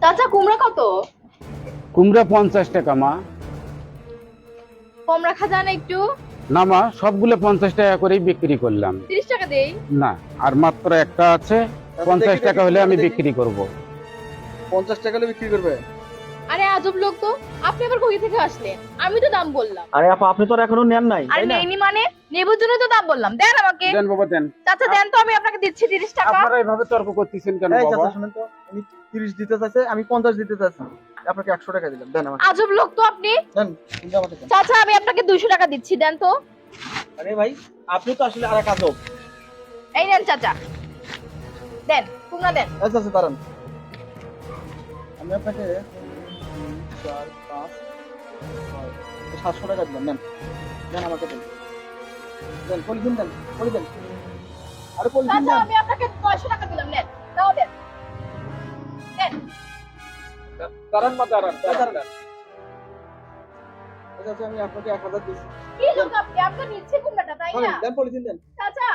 চাচা কুমড়া কত? কুমড়া পঞ্চাশ টাকা মা। কম রাখা যায় না একটু? না মা সবগুলো পঞ্চাশ টাকা করেই বিক্রি করলাম। তিরিশ টাকা দেই? না আর মাত্র একটা আছে পঞ্চাশ টাকা হলে আমি বিক্রি করব। পঞ্চাশ টাকা হলে বিক্রি করবে? আরে আজব লোক তো আপনি আবার কই থেকে আসলেন? আমি তো দাম বললাম। আরে আপা আপনি তো আর এখনও নেন নাই আরে নেইনি মানে? নেবুর জন্য তো দাম বললাম দেন আমাকে। দেন বাবা দেন। চাচা দেন তো আমি আপনাকে দিচ্ছি তিরিশ টাকা। আপনারা এভাবে তর্ক করতেছেন কেন এই বাবা? চাচা শুনেন তো উনি তিরিশ দিতে চাইছে আমি পঞ্চাশ দিতে চাইছি। আপনাকে একশো টাকা দিলাম দেন আমাকে। আজব লোক তো আপনি। দেন আমাকে। চাচা আমি আপনাকে দুইশো টাকা দিচ্ছি দেন তো। আরে ভাই আপনি তো আসলে আর এক আজব। এই নেন চাচা। দেন কুমড়া দেন। আচ্ছা আচ্ছা দাঁড়ান। আমি আপনাকে তিন, চার পাঁচ ছয়, সাতশো টাকা দিলাম নেন। দেন আমাকে দেন। দেন পলিথিন দেন পলি দেন। আরে পলিথিন দেন আমি আপনাকে নয়শো টাকা দিলাম নেন তাও দেন। দেন দাঁড়ান মা দাঁড়ান দাঁড়ান। আচ্ছা আচ্ছা আমি আপনাকে এক হাজার দিচ্ছি। কি লোক আপনি? আপনি নিচ্ছে কুমড়াটা তাই না? দেন পলিথিন দেন চাচা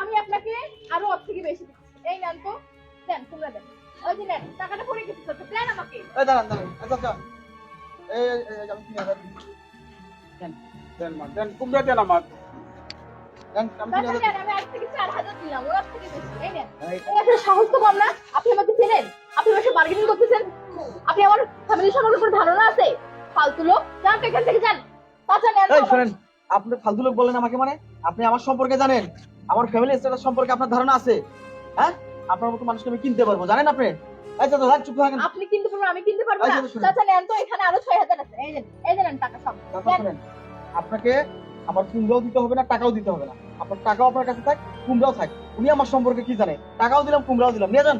আমি আপনাকে আরও ওর থেকে বেশি দিচ্ছি। এই নেন তো। টাকাটা পড়ে গেছে আমাকে। এই দাঁড়ান দাঁড়ান আচ্ছা আচ্ছা এই আমি। দেন মা দেন কুমড়া দেন আমার। আপনি আমাকে চেনেন? আপনি আমার সাথে বার্গেনিং করতেছেন? আপনি আমার ফ্যামিলির সম্পর্কে কোনো ধারণা আছে? ফালতু লোক যান এখান থেকে যান। শোনেন আপনি ফালতু লোক বলেন আমাকে মানে? আপনি আমার সম্পর্কে জানেন? আমার ফ্যামিলি স্ট্যাটাস সম্পর্কে আপনার ধারণা আছে? হ্যাঁ? আপনার মতো মানুষকে আমি কিনতে পারব জানেন আপনি? চাচা চুপ থাকেন। আপনি কিনতে পারবেন আমি কিনতে পারব না। চাচা নেন তো এখানে আরও ছয় হাজার আছে। এই নেন এই নেন টাকা সব। চাচা আপনাকে আমার কুমড়াও দিতে হবে না টাকাও দিতে হবে না। আপনার টাকাও আপনার কাছে থাক কুমড়াও থাক। উনি আমার সম্পর্কে কি জানে? টাকাও দিলাম কুমড়াও দিলাম। নিয়ে যান।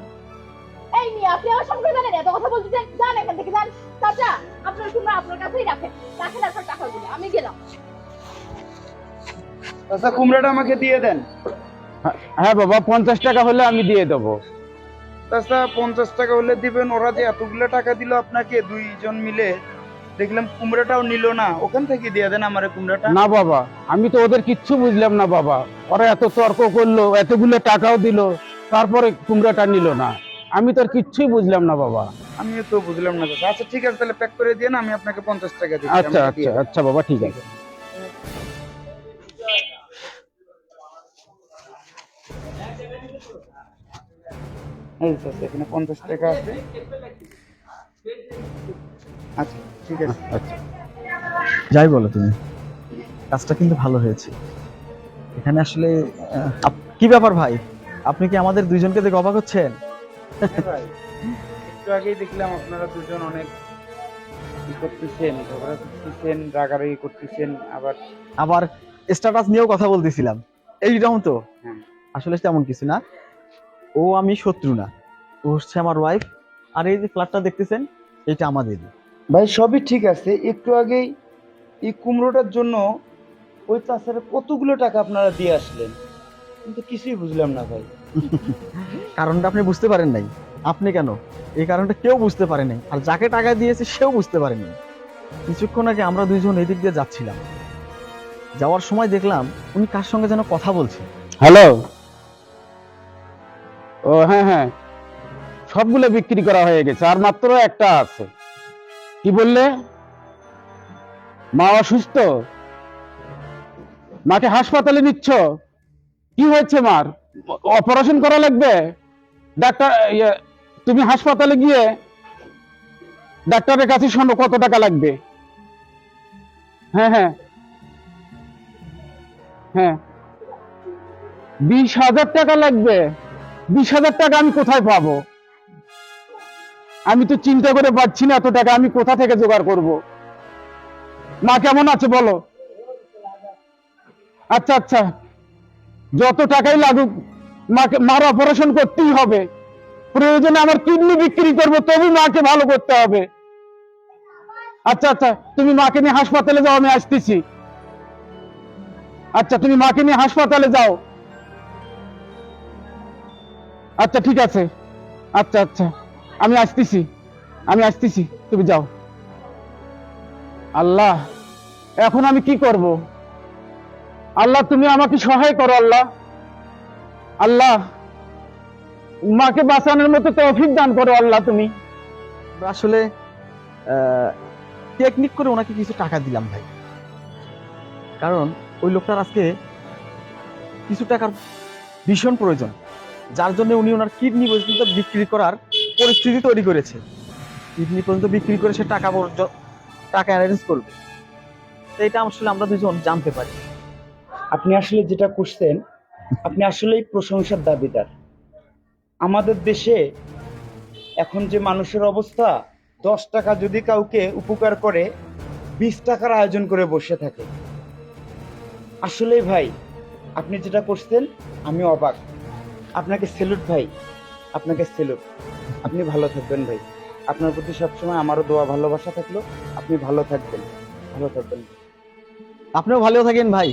এই নিয়ে আপনি আমার সম্পর্কে জানেন এত কথা বলতেছেন যান এখান থেকে যান। চাচা আপনার কুমড়া আপনার কাছেই রাখেন। রাখেন আপনার টাকাগুলো আমি গেলাম। আচ্ছা কুমড়াটা আমাকে দিয়ে দেন। হ্যাঁ বাবা পঞ্চাশ টাকা হলে আমি দিয়ে দেবো। তাছাড়া পঞ্চাশ টাকা হলে দিবেন ওরা যে এতগুলো টাকা দিল আপনাকে দুইজন মিলে। দেখলাম কুমড়াটাও নিল না ওখান থেকে দিয়ে দেন আমার কুমড়াটা। না বাবা আমি তো ওদের কিচ্ছু বুঝলাম না বাবা। ওরা এত তর্ক করল এতগুলো টাকাও দিল তারপরে কুমড়াটা নিল না। আমি তো আর কিচ্ছুই বুঝলাম না বাবা। আমিও তো বুঝলাম না। আচ্ছা ঠিক আছে তাহলে প্যাক করে দিয়ে না আমি আপনাকে পঞ্চাশ টাকা দিচ্ছি আচ্ছা আচ্ছা আচ্ছা বাবা ঠিক আছে। এই এখানে পঞ্চাশ টাকা আছে। আচ্ছা ঠিক আছে। আচ্ছা। যাই বলো তুমি। কাজটা কিন্তু ভালো হয়েছে। এখানে আসলে কি ব্যাপার ভাই? আপনি কি আমাদের দুইজনকে দেখে অবাক হচ্ছেন? হ্যাঁ একটু আগেই দেখলাম আপনারা দুজন অনেক করতেছেন ঝগড়া করতেছেন রাগারাগি করতেছেন আবার আবার স্ট্যাটাস নিয়েও কথা বলতেছিলাম। এইরকম তো? হ্যাঁ। আসলে তেমন কিছু না। ও আমি শত্রু না। ও হচ্ছে আমার ওয়াইফ আর এই যে ফ্ল্যাটটা দেখতেছেন এটা আমাদের। ভাই সবই ঠিক আছে। একটু আগেই এই কুমড়োটার জন্য ওই চাষের কতগুলো টাকা আপনারা দিয়ে আসলেন? কিন্তু কিছুই বুঝলাম না ভাই। কারণটা আপনি বুঝতে পারেন নাই। আপনি কেন? এই কারণটা কেউ বুঝতে পারে নাই। আর যাকে টাকা দিয়েছে সেও বুঝতে পারেনি কিছুক্ষণ আগে আমরা দুইজন এদিক দিয়ে যাচ্ছিলাম। যাওয়ার সময় দেখলাম উনি কার সঙ্গে যেন কথা বলছে। হ্যালো ও হ্যাঁ হ্যাঁ। সবগুলো বিক্রি করা হয়ে গেছে আর মাত্র একটা আছে। কি বললে? মা অসুস্থ? মাকে হাসপাতালে নিচ্ছ? কি হয়েছে মার? অপারেশন করা লাগবে? ডাক্তার ইয়ে, তুমি হাসপাতালে গিয়ে ডাক্তারের কাছে শোনো কত টাকা লাগবে? হ্যাঁ হ্যাঁ। হ্যাঁ। বিশ হাজার টাকা লাগবে। বিশ হাজার টাকা আমি কোথায় পাবো? আমি তো চিন্তা করে পাচ্ছি না এত টাকা আমি কোথা থেকে জোগাড় করব। মা কেমন আছে বলো? আচ্ছা আচ্ছা। যত টাকাই লাগুক, মাকে, মার অপারেশন করতেই হবে। প্রয়োজনে আমার কিডনি বিক্রি করব, তবু মাকে ভালো করতে হবে। আচ্ছা আচ্ছা। তুমি মাকে নিয়ে হাসপাতালে যাও, আমি আসতেছি। আচ্ছা তুমি মাকে নিয়ে হাসপাতালে যাও। আচ্ছা ঠিক আছে। আচ্ছা আচ্ছা। আমি আসতেছি। আমি আসতেছি। তুমি যাও। আল্লাহ, এখন আমি কি করব? আল্লাহ, তুমি আমাকে সহায় করো, আল্লাহ। আল্লাহ, মাকে বাঁচানোর মতো তৌফিক দান করো, আল্লাহ, তুমি। আসলে টেকনিক করে ওনাকে কিছু টাকা দিলাম ভাই। কারণ ওই লোকটার আজকে কিছু টাকার ভীষণ প্রয়োজন। যার জন্য উনি ওনার কিডনি পর্যন্ত বিক্রি করার পরিস্থিতি তৈরি করেছে। কিডনি পর্যন্ত বিক্রি করে সে টাকা টাকা অ্যারেঞ্জ করবে। তো এটা আসলে আমরা দুজন জানতে পারি। আপনি আসলে যেটা করছেন, আপনি আসলেই প্রশংসার দাবিদার। আমাদের দেশে এখন যে মানুষের অবস্থা, দশ টাকা যদি কাউকে উপকার করে, বিশ টাকার আয়োজন করে বসে থাকে। আসলেই ভাই, আপনি যেটা করছেন, আমি অবাক। আপনাকে সেলুট ভাই, আপনাকে সেলুট আপনি ভালো থাকবেন ভাই। আপনার প্রতি সবসময় আমারও দোয়া, ভালোবাসা থাকল। আপনি ভালো থাকবেন ভালো থাকবেন। আপনিও ভালো থাকেন ভাই।